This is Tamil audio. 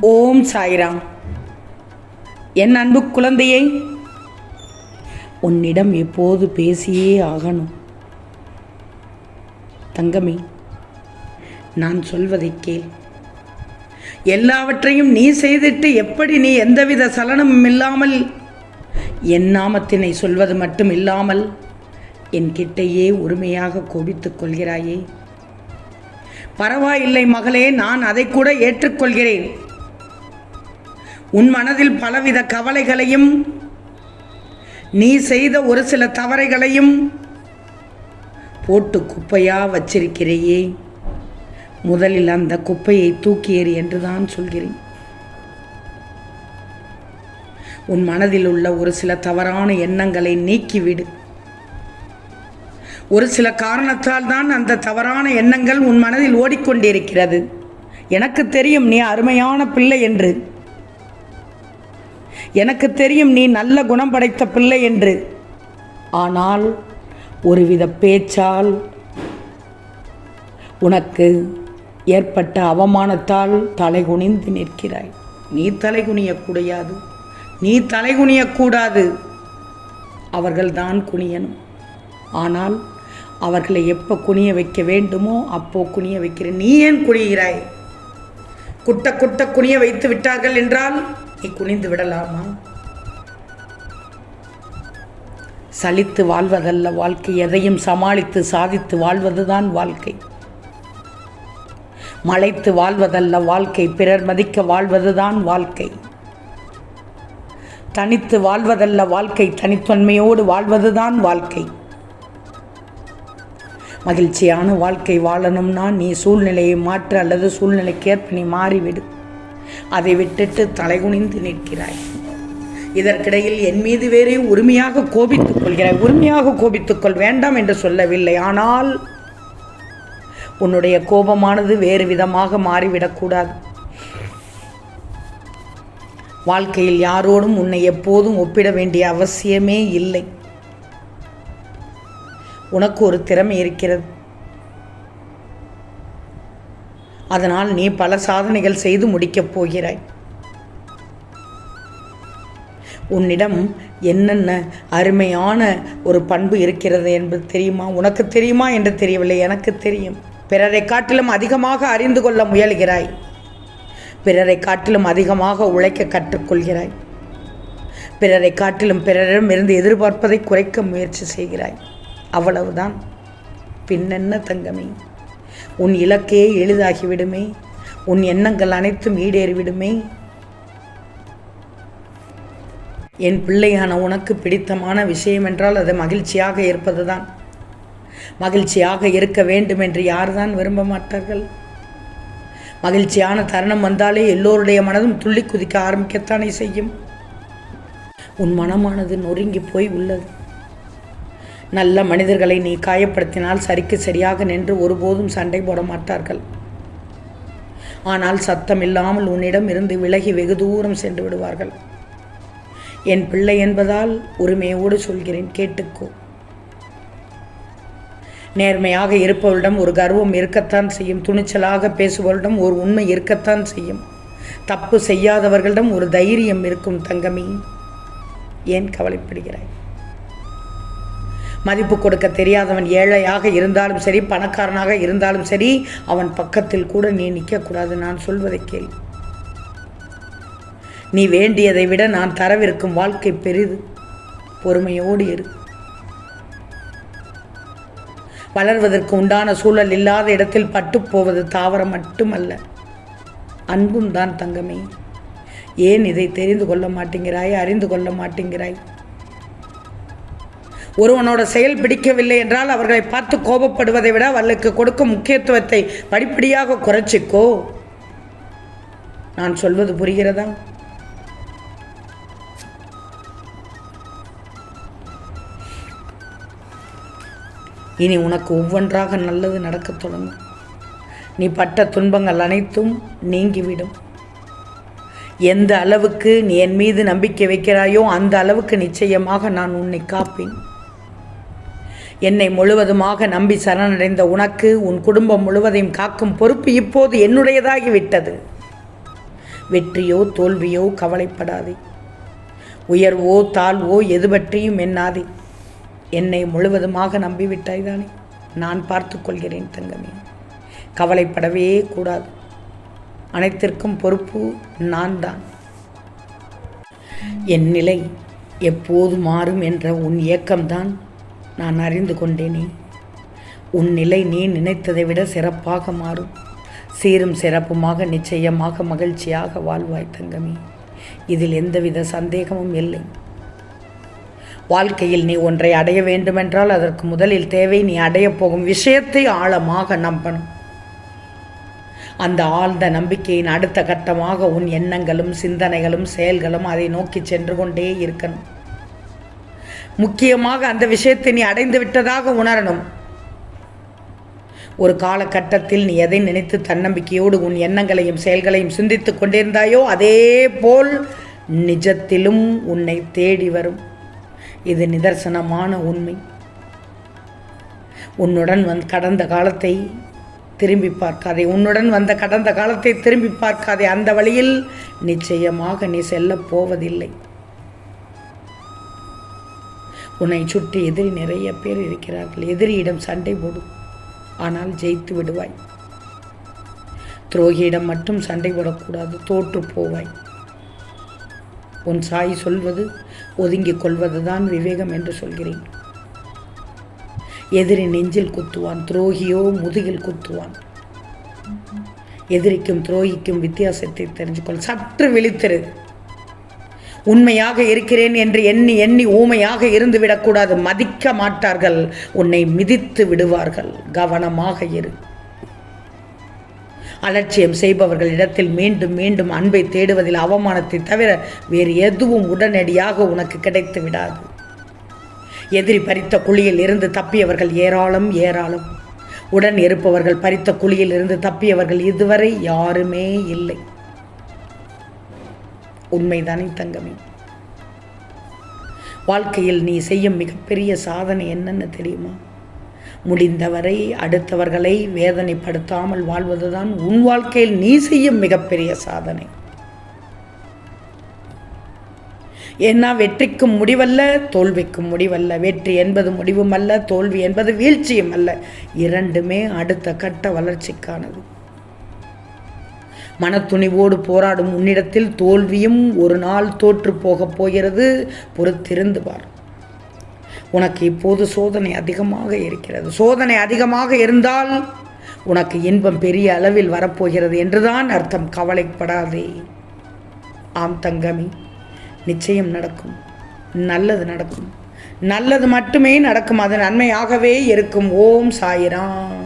ஓம் சாய்ராம். என் அன்பு குழந்தையை உன்னிடம் எப்போது பேசியே ஆகணும்? தங்கமே நான் சொல்வதை கேள். எல்லாவற்றையும் நீ செய்திட்டு எப்படி நீ எந்தவித சலனமும் இல்லாமல் என் நாமத்தினை சொல்வது மட்டும் இல்லாமல் என் கிட்டையே உரிமையாக கோபித்துக் கொள்கிறாயே. பரவாயில்லை மகளே நான் அதை கூட ஏற்றுக்கொள்கிறேன். உன் மனதில் பலவித கவலைகளையும் நீ செய்த ஒரு சில தவறைகளையும் போட்டு குப்பையா வச்சிருக்கிறையே. முதலில் அந்த குப்பையை தூக்கி ஏறி என்று தான் சொல்கிறேன். உன் மனதில் உள்ள ஒரு சில தவறான எண்ணங்களை நீக்கிவிடு. ஒரு சில காரணத்தால் தான் அந்த தவறான எண்ணங்கள் உன் மனதில் ஓடிக்கொண்டிருக்கிறது. எனக்கு தெரியும் நீ அருமையான பிள்ளை என்று. எனக்கு தெரியும் நீ நல்ல குணம் படைத்த பிள்ளை என்று. ஆனால் ஒருவித பேச்சால் உனக்கு ஏற்பட்ட அவமானத்தால் தலைகுனிந்து நிற்கிறாய். நீ தலைகுனியக்கூடாது. நீ தலைகுனியக்கூடாது. அவர்கள்தான் குனியணும். ஆனால் அவர்களை எப்போ குனிய வைக்க வேண்டுமோ அப்போ குனிய வைக்கிறேன் நீ ஏன் குனிகிறாய்? குட்ட குட்ட குனிய வைத்து விட்டார்கள் என்றால் நீ குனிந்து விடலாமா? சலித்து வாழ்வதல்ல வாழ்க்கை எதையும் சமாளித்து சாதித்து வாழ்வதுதான் வாழ்க்கை. மலைத்து வாழ்வதல்ல வாழ்க்கை பிறர் மதிக்க வாழ்வதுதான் வாழ்க்கை. தனித்து வாழ்வதல்ல வாழ்க்கை தனித்தன்மையோடு வாழ்வதுதான் வாழ்க்கை. மகிழ்ச்சியான வாழ்க்கை வாழணும்னா நீ சூழ்நிலையை மாற்று அல்லது சூழ்நிலைக்கேற்ப நீ மாறிவிடு. அதை விட்டுட்டு தலைகுனிந்து நிற்கிறாய். இதற்கிடையில் என் மீது வேறே உரிமையாக கோபித்துக் கொள்கிறாய். உரிமையாக கோபித்துக்கொள் வேண்டாம் என்று சொல்லவில்லை. ஆனால் உன்னுடைய கோபமானது வேறு விதமாக மாறிவிடக்கூடாது வாழ்க்கையில் யாரோடும் உன்னை எப்போதும் ஒப்பிட வேண்டிய அவசியமே இல்லை. உனக்கு ஒரு திறமை இருக்கிறது. அதனால் நீ பல சாதனைகள் செய்து முடிக்கப் போகிறாய். உன்னிடம் என்னென்ன அருமையான ஒரு பண்பு இருக்கிறது என்பது தெரியுமா? உனக்கு தெரியுமா என்று தெரியவில்லை எனக்கு தெரியும். பிறரை காட்டிலும் அதிகமாக அறிந்து கொள்ள முயல்கிறாய். பிறரை காட்டிலும் அதிகமாக உழைக்க கற்றுக்கொள்கிறாய். பிறரை காட்டிலும் பிறரிடமிருந்து எதிர்பார்ப்பதை குறைக்க முயற்சி செய்கிறாய். அவ்வளவுதான். பின்னென்ன தங்கமே? உன் இலக்கே எளிதாகிவிடுமே. உன் எண்ணங்கள் அனைத்தும் ஈடேறிவிடுமே. என் பிள்ளையான உனக்கு பிடித்தமான விஷயம் என்றால் அது மகிழ்ச்சியாக இருப்பதுதான். மகிழ்ச்சியாக இருக்க வேண்டும் என்று யார்தான் விரும்ப மாட்டார்கள்? மகிழ்ச்சியான தருணம் வந்தாலே எல்லோருடைய மனதும் துள்ளி குதிக்க ஆரம்பிக்கத்தானே செய்யும்? உன் மனமானது நொறுங்கி போய் உள்ளது. நல்ல மனிதர்களை நீ காயப்படுத்தினால் சரிக்கு சரியாக நின்று ஒருபோதும் சண்டை போட மாட்டார்கள். ஆனால் சத்தம் இல்லாமல் உன்னிடம் இருந்து விலகி வெகு தூரம் சென்று விடுவார்கள். என் பிள்ளை என்பதால் உரிமையோடு சொல்கிறேன் கேட்டுக்கோ. நேர்மையாக இருப்பவரிடம் ஒரு கர்வம் இருக்கத்தான் செய்யும். துணிச்சலாக பேசுபவரிடம் ஒரு உண்மை இருக்கத்தான் செய்யும். தப்பு செய்யாதவர்களிடம் ஒரு தைரியம் இருக்கும் தங்கமி. ஏன் கவலைப்படுகிறாய்? மதிப்பு கொடுக்க தெரியாதவன் ஏழையாக இருந்தாலும் சரி பணக்காரனாக இருந்தாலும் சரி அவன் பக்கத்தில் கூட நீ நிற்கக்கூடாது. நான் சொல்வதை கேள். நீ வேண்டியதை விட நான் தரவிருக்கும் வாழ்க்கை பெரிது. பொறுமையோடு இரு. வளர்வதற்கு உண்டான சூழல் இல்லாத இடத்தில் பட்டுப்போவது தாவரம் மட்டுமல்ல அன்பும் தான் தங்கமே. ஏன் இதை தெரிந்து கொள்ள மாட்டேங்கிறாய் அறிந்து கொள்ள மாட்டேங்கிறாய்? ஒருவனோட செயல் பிடிக்கவில்லை என்றால் அவர்களை பார்த்து கோபப்படுவதை விட அவர்களுக்கு கொடுக்கும் முக்கியத்துவத்தை படிப்படியாக குறைச்சிக்கோ. நான் சொல்வது புரிகிறதா? இனி உனக்கு ஒவ்வொன்றாக நல்லது நடக்கத் தொடங்கும். நீ பட்ட துன்பங்கள் அனைத்தும் நீங்கிவிடும். எந்த அளவுக்கு நீ என் மீது நம்பிக்கை வைக்கிறாயோ அந்த அளவுக்கு நிச்சயமாக நான் உன்னை காப்பேன். என்னை முழுவதுமாக நம்பி சரணடைந்த உனக்கு உன் குடும்பம் முழுவதையும் காக்கும் பொறுப்பு இப்போது என்னுடையதாகி விட்டது வெற்றியோ தோல்வியோ கவலைப்படாதே. உயர்வோ தாழ்வோ எது பற்றியும் எண்ணாதே. என்னை முழுவதுமாக நம்பிவிட்டாய்தானே நான் பார்த்து கொள்கிறேன் தங்கமே. கவலைப்படவே கூடாது. அனைத்திற்கும் பொறுப்பு நான் தான். என் நிலை எப்போது மாறும் என்ற உன் இயக்கம்தான் நான் அறிந்து கொண்டேனே. உன் நிலை நீ நினைத்ததை விட சிறப்பாக மாறும். சீரும் சிறப்புமாக நிச்சயமாக மகிழ்ச்சியாக வாழ்வாய் தங்கமே. இதில் எந்தவித சந்தேகமும் இல்லை. வாழ்க்கையில் நீ ஒன்றை அடைய வேண்டுமென்றால் அதற்கு முதலில் தேவை நீ அடையப் போகும் விஷயத்தை ஆழமாக நம்பணும். அந்த ஆழ்ந்த நம்பிக்கையின் அடுத்த கட்டமாக உன் எண்ணங்களும் சிந்தனைகளும் செயல்களும் அதை நோக்கி சென்று கொண்டே இருக்கணும். முக்கியமாக அந்த விஷயத்தை நீ அடைந்து விட்டதாக உணரணும். ஒரு காலகட்டத்தில் நீ எதை நினைத்து தன்னம்பிக்கையோடு உன் எண்ணங்களையும் செயல்களையும் சிந்தித்துக் கொண்டிருந்தாயோ அதே போல் நிஜத்திலும் உன்னை தேடி வரும். இது நிதர்சனமான உண்மை. உன்னுடன் வந் கடந்த காலத்தை திரும்பி பார்க்காதே உன்னுடன் வந்த கடந்த காலத்தை திரும்பி பார்க்காதே அந்த வழியில் நிச்சயமாக நீ செல்லப் போவதில்லை. உன்னை சுற்றி எதிரி நிறைய பேர் இருக்கிறார்கள். எதிரியிடம் சண்டை போடும் ஆனால் ஜெயித்து விடுவாய். துரோகியிடம் மட்டும் சண்டை போடக்கூடாது. தோற்று போவாய். உன் சாய் சொல்வது ஒதுங்கிக் கொள்வதுதான் விவேகம் என்று சொல்கிறேன். எதிரி நெஞ்சில் குத்துவான். துரோகியோ முதுகில் குத்துவான். எதிரிக்கும் துரோகிக்கும் வித்தியாசத்தை தெரிஞ்சுக்கொள். சற்று விழித்திரு. உண்மையாக இருக்கிறேன் என்று எண்ணி எண்ணி ஊமையாக இருந்து விடக்கூடாது மதிக்க மாட்டார்கள். உன்னை மிதித்து விடுவார்கள். கவனமாக இரு. அலட்சியம் செய்பவர்கள் இடத்தில் மீண்டும் மீண்டும் அன்பை தேடுவதில் அவமானத்தை தவிர வேறு எதுவும் உடனடியாக உனக்கு கிடைத்து விடாது. எதிரி பறித்த குழியில் இருந்து தப்பியவர்கள் ஏராளம் ஏராளம். உடன் இருப்பவர்கள் பறித்த குழியில் இருந்து தப்பியவர்கள் இதுவரை யாருமே இல்லை. உண்மைதானே தங்கமே. வாழ்க்கையில் நீ செய்யும் மிகப்பெரிய சாதனை என்னன்னு தெரியுமா? முடிந்தவரை அடுத்தவர்களை வேதனைப்படுத்தாமல் வாழ்வதுதான் உன் வாழ்க்கையில் நீ செய்யும் மிகப்பெரிய சாதனை. ஏன்னா வெற்றிக்கும் முடிவல்ல தோல்விக்கும் முடிவல்ல. வெற்றி என்பது முடிவும் அல்ல தோல்வி என்பது வீழ்ச்சியும் அல்ல. இரண்டுமே அடுத்த கட்ட வளர்ச்சிக்கானது. மனத்துணிவோடு போராடும் உன்னிடத்தில் தோல்வியும் ஒரு நாள் தோற்று போகப் போகிறது. பொறுத்திருந்து பார். உனக்கு இப்போது சோதனை அதிகமாக இருக்கிறது. சோதனை அதிகமாக இருந்தால் உனக்கு இன்பம் பெரிய அளவில் வரப்போகிறது என்றுதான் அர்த்தம். கவலைப்படாதே. ஆம் தங்கமி நிச்சயம் நடக்கும். நல்லது நடக்கும். நல்லது மட்டுமே நடக்கும். அது நன்மையாகவே இருக்கும். ஓம் சாயிராம்.